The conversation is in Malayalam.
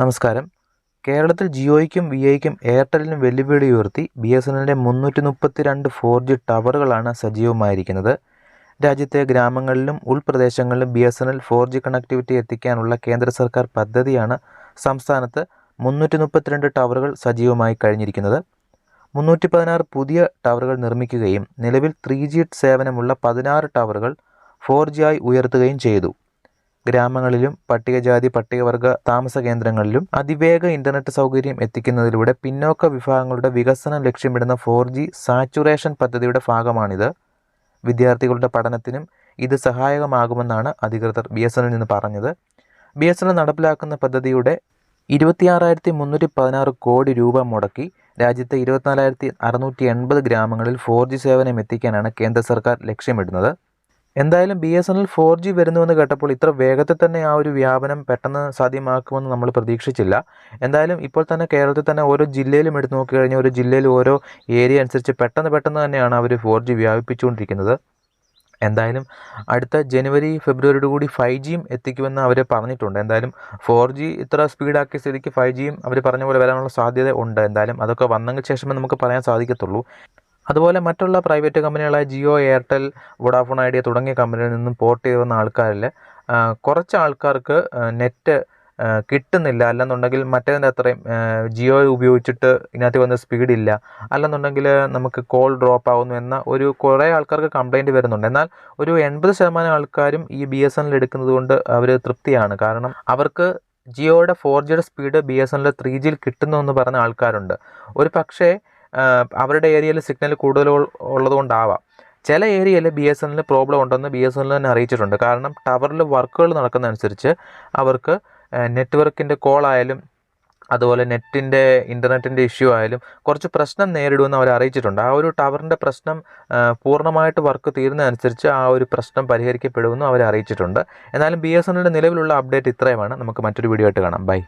നമസ്കാരം. കേരളത്തിൽ ജിയോയ്ക്കും വി ഐക്കും എയർടെല്ലിനും വെല്ലുവിളി ഉയർത്തി ബി എസ് എൻ മുന്നൂറ്റി മുപ്പത്തി രണ്ട് ഫോർ ജി ടവറുകളാണ് സജീവമായിരിക്കുന്നത്. രാജ്യത്തെ ഗ്രാമങ്ങളിലും ഉൾപ്രദേശങ്ങളിലും B S N L four G connectivity എത്തിക്കാനുള്ള കേന്ദ്ര സർക്കാർ പദ്ധതിയാണ് സംസ്ഥാനത്ത് മുന്നൂറ്റി മുപ്പത്തിരണ്ട് ടവറുകൾ സജീവമായി കഴിഞ്ഞിരിക്കുന്നത്. മുന്നൂറ്റി പതിനാറ് പുതിയ ടവറുകൾ നിർമ്മിക്കുകയും നിലവിൽ ത്രീ ജി സേവനമുള്ള പതിനാറ് ടവറുകൾ ഫോർ ജി ആയി ഉയർത്തുകയും ചെയ്തു. ഗ്രാമങ്ങളിലും പട്ടികജാതി പട്ടികവർഗ താമസ കേന്ദ്രങ്ങളിലും അതിവേഗ ഇന്റർനെറ്റ് സൗകര്യം എത്തിക്കുന്നതിലൂടെ പിന്നോക്ക വിഭാഗങ്ങളുടെ വികസനം ലക്ഷ്യമിടുന്ന ഫോർ ജി സാച്ചുറേഷൻ പദ്ധതിയുടെ ഭാഗമാണിത്. വിദ്യാർത്ഥികളുടെ പഠനത്തിനും ഇത് സഹായകമാകുമെന്നാണ് അധികൃതർ ബി എസ് നിന്ന് പറഞ്ഞത്. ബി എസ് എൻ നടപ്പിലാക്കുന്ന പദ്ധതിയുടെ ഇരുപത്തിയാറായിരത്തി മുന്നൂറ്റി പതിനാറ് കോടി രൂപ മുടക്കി രാജ്യത്തെ ഇരുപത്തിനാലായിരത്തി അറുന്നൂറ്റി എൺപത് ഗ്രാമങ്ങളിൽ ഫോർ ജി സേവനം എത്തിക്കാനാണ് കേന്ദ്ര സർക്കാർ ലക്ഷ്യമിടുന്നത്. എന്തായാലും B S N L four G വരുന്നുവെന്ന് കേട്ടപ്പോൾ ഇത്ര വേഗത്തിൽ തന്നെ ആ ഒരു വ്യാപനം പെട്ടെന്ന് സാധ്യമാക്കുമെന്ന് നമ്മൾ പ്രതീക്ഷിച്ചില്ല. എന്തായാലും ഇപ്പോൾ തന്നെ കേരളത്തിൽ തന്നെ ഓരോ ജില്ലയിലും എടുത്തു നോക്കിക്കഴിഞ്ഞാൽ ഒരു ജില്ലയിൽ ഓരോ ഏരിയ അനുസരിച്ച് പെട്ടെന്ന് പെട്ടെന്ന് തന്നെയാണ് അവർ ഫോർ ജി വ്യാപിപ്പിച്ചുകൊണ്ടിരിക്കുന്നത്. എന്തായാലും അടുത്ത ജനുവരി ഫെബ്രുവരിയോട് കൂടി ഫൈവ് ജിയും എത്തിക്കുമെന്ന് അവർ പറഞ്ഞിട്ടുണ്ട്. എന്തായാലും ഫോർ ജി ഇത്ര സ്പീഡാക്കിയ സ്ഥിതിക്ക് ഫൈവ് ജിയും അവർ പറഞ്ഞ പോലെ വരാനുള്ള സാധ്യത ഉണ്ട്. എന്തായാലും അതൊക്കെ വന്നതിന് ശേഷമേ നമുക്ക് പറയാൻ സാധിക്കത്തുള്ളൂ. അതുപോലെ മറ്റുള്ള പ്രൈവറ്റ് കമ്പനികളായ ജിയോ എയർടെൽ വോഡാഫോൺ ഐഡിയ തുടങ്ങിയ കമ്പനികളിൽ നിന്നും പോർട്ട് ചെയ്ത് വന്ന ആൾക്കാരിൽ കുറച്ച് ആൾക്കാർക്ക് നെറ്റ് കിട്ടുന്നില്ല. അല്ലെന്നുണ്ടെങ്കിൽ മറ്റേതിന്റെ അത്രയും ജിയോ ഉപയോഗിച്ചിട്ട് ഇതിനകത്ത് വന്ന സ്പീഡില്ല അല്ലെന്നുണ്ടെങ്കിൽ നമുക്ക് കോൾ ഡ്രോപ്പ് ആകുന്നു എന്ന ഒരു കുറേ ആൾക്കാർക്ക് കംപ്ലൈന്റ് വരുന്നുണ്ട്. എന്നാൽ ഒരു എൺപത് ശതമാനം ആൾക്കാരും ഈ ബി എസ് എൻ എൽ എടുക്കുന്നത് കൊണ്ട് അവർ തൃപ്തിയാണ്. കാരണം അവർക്ക് ജിയോയുടെ ഫോർ ജിയുടെ speed B S N L three ജിയിൽ കിട്ടുന്നു എന്ന് പറഞ്ഞ ആൾക്കാരുണ്ട്. ഒരു പക്ഷേ അവരുടെ ഏരിയയിൽ സിഗ്നൽ കൂടുതൽ ഉള്ളതുകൊണ്ടാവാം. ചില ഏരിയയിൽ ബി എസ് എന്നിൽ പ്രോബ്ലം ഉണ്ടെന്ന് ബി എസ് എന്നിൽ തന്നെ അറിയിച്ചിട്ടുണ്ട്. കാരണം ടവറിൽ വർക്കുകൾ നടക്കുന്നതനുസരിച്ച് അവർക്ക് നെറ്റ്വർക്കിന്റെ കോൾ ആയാലും അതുപോലെ നെറ്റിന്റെ ഇന്റർനെറ്റിന്റെ ഇഷ്യൂ ആയാലും കുറച്ച് പ്രശ്നം നേരിടുമെന്ന് അവർ അറിയിച്ചിട്ടുണ്ട്. ആ ഒരു ടവറിന്റെ പ്രശ്നം പൂർണമായിട്ട് വർക്ക് തീരുന്നതനുസരിച്ച് ആ ഒരു പ്രശ്നം പരിഹരിക്കപ്പെടുമെന്നും അവർ അറിയിച്ചിട്ടുണ്ട്. എന്നാലും ബി എസ് എന്നിന്റെ നിലവിലുള്ള അപ്ഡേറ്റ് ഇത്രയുമാണ്. നമുക്ക് മറ്റൊരു വീഡിയോ ആയിട്ട് കാണാം. ബൈ